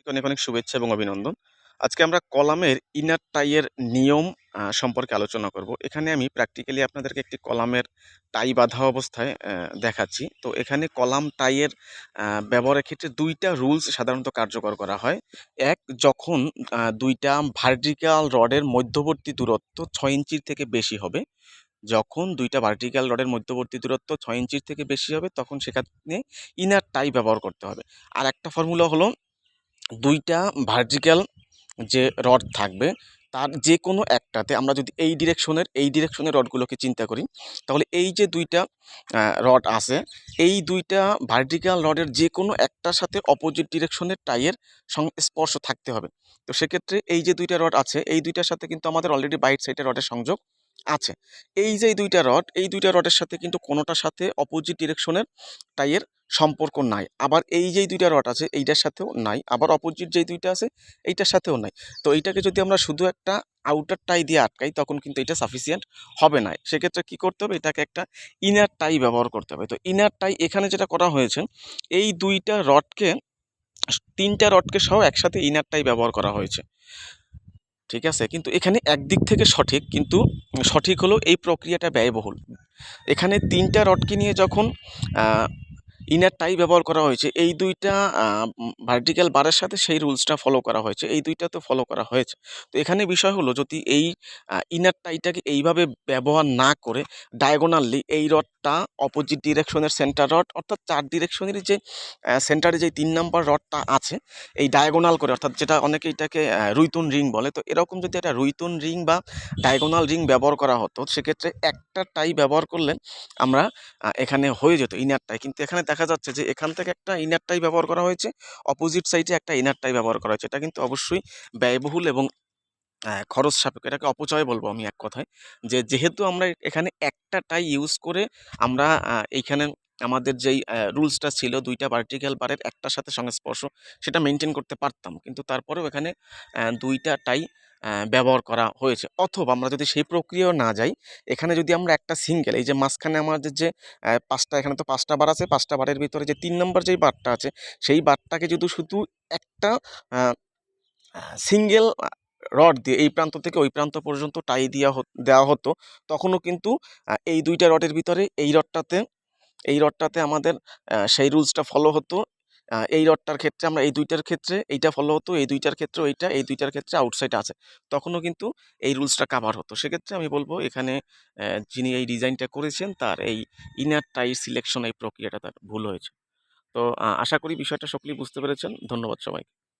সবাইকে অনেক অনেক শুভেচ্ছা এবং অভিনন্দন। আজকে আমরা কলামের ইনার টাইয়ের নিয়ম সম্পর্কে আলোচনা করব। এখানে আমি প্র্যাকটিক্যালি আপনাদেরকে একটি কলামের টাই বাঁধা অবস্থায় দেখাচ্ছি। তো এখানে কলাম টাইয়ের ব্যবহারের ক্ষেত্রে দুইটা রুলস সাধারণত কার্যকর করা হয়। এক, যখন দুইটা ভার্টিক্যাল রডের মধ্যবর্তী দূরত্ব ছয় ইঞ্চির থেকে বেশি হবে, যখন দুইটা ভার্টিক্যাল রডের মধ্যবর্তী দূরত্ব ছয় ইঞ্চির থেকে বেশি হবে, তখন সেখানে ইনার টাই ব্যবহার করতে হবে। আর একটা ফর্মুলা হলো দুইটা ভার্টিক্যাল যে রড থাকবে, তার যে কোনো একটাতে আমরা যদি এই ডিরেকশনের এই ডিরেকশনের রডগুলোকে চিন্তা করি, তাহলে এই যে দুইটা রড আছে, এই দুইটা ভার্টিক্যাল রডের যে কোনো একটার সাথে অপোজিট ডিরেকশনের টাইয়ের সংস্পর্শ থাকতে হবে। তো সেক্ষেত্রে এই যে দুইটা রড আছে, এই দুইটার সাথে কিন্তু আমাদের অলরেডি বাইট সাইডের রডের সংযোগ আছে। এই যে দুইটা রড এই দুইটা রডের সাথে কিন্তু কোনোটার সাথে অপোজিট ডিরেকশনের টাইয়ের সম্পর্ক নাই। আবার এই যেই দুইটা রড আছে, এইটার সাথেও নাই। আবার অপোজিট যেই দুইটা আছে, এইটার সাথেও নাই। তো এইটাকে যদি আমরা শুধু একটা আউটার টাই দিয়ে আটকাই, তখন কিন্তু এটা সাফিসিয়েন্ট হবে না। সেক্ষেত্রে কি করতে হবে? এটাকে একটা ইনার টাই ব্যবহার করতে হবে। তো ইনার টাই এখানে যেটা করা হয়েছে, এই দুইটা রডকে তিনটা রডকে সহ একসাথে ইনার টাই ব্যবহার করা হয়েছে। ঠিক আছে? কিন্তু এখানে একদিক থেকে সঠিক, কিন্তু সঠিক হলো এই প্রক্রিয়াটা ব্যয়বহুল। এখানে তিনটা রডকে নিয়ে যখন ইনার টাই ব্যবহার করা হয়েছে। এই দুইটা ভার্টিক্যাল বারের সাথে সেই রুলসটা ফলো করা হয়েছে। এই দুইটা তো ফলো করা হয়েছে। তো এখানে বিষয় হলো, যদি এই ইনার টাইটাকে এইভাবে ব্যবহার না করে ডায়াগোনালি এই রডটা অপোজিট ডিরেকশনের সেন্টার রড অর্থাৎ চার ডিরেকশনের যে সেন্টারে যে তিন নাম্বার রডটা আছে, এই ডায়াগোনাল করে, অর্থাৎ যেটা অনেকে এটাকে রুইতুন রিং বলে, তো এরকম যদি একটা রুইতুন রিং বা ডায়াগোনাল রিং ব্যবহার করা হতো, সেক্ষেত্রে একটা টাই ব্যবহার করলে আমরা এখানে হয়ে যেত ইনার টাই কিন্তু এখানে দেখা যাচ্ছে যে এখান থেকে একটা ইনার টাই ব্যবহার করা হয়েছে অপোজিট সাইডে একটা ইনার টাই ব্যবহার করা হয়েছে। এটা কিন্তু অবশ্যই ব্যয়বহুল এবং খরচ সাপেক্ষ, এটাকে অপচয় বলব আমি এক কথায়, যে যেহেতু আমরা এখানে একটা টাই ইউজ করে আমরা এইখানে আমাদের যেই রুলসটা ছিল, দুইটা ভার্টিক্যাল বারের একটার সাথে সংস্পর্শ, সেটা মেনটেন করতে পারতাম। কিন্তু তারপরেও এখানে দুইটা টাই ব্যবহার করা হয়েছে। অথবা আমরা যদি সেই প্রক্রিয়াও না যাই, এখানে যদি আমরা একটা সিঙ্গেল এই যে মাঝখানে আমাদের যে পাঁচটা, এখানে তো পাঁচটা বার আছে, পাঁচটা বারের ভিতরে যে তিন নম্বর যেই বারটা আছে, সেই বারটাকে যদি শুধু একটা সিঙ্গেল রড দিয়ে এই প্রান্ত থেকে ওই প্রান্ত পর্যন্ত টাই দেওয়া দেওয়া হতো, তখনও কিন্তু এই দুইটা রডের ভিতরে এই রডটাতে এই রডটাতে আমাদের সেই রুলসটা ফলো হতো। এই রডটার ক্ষেত্রে আমরা এই দুইটার ক্ষেত্রে এইটা ফলো হতো, এই দুইটার ক্ষেত্রে ওইটা এই দুইটার ক্ষেত্রে আউটসাইড আছে। তখনও কিন্তু এই রুলসটা কাভার হতো। সেক্ষেত্রে আমি বলব এখানে যিনি এই ডিজাইনটা করেছেন তার এই ইনার টাই সিলেকশন এই প্রক্রিয়াটা তার ভুল হয়েছে। তো আশা করি বিষয়টা সকলেই বুঝতে পেরেছেন। ধন্যবাদ সবাইকে।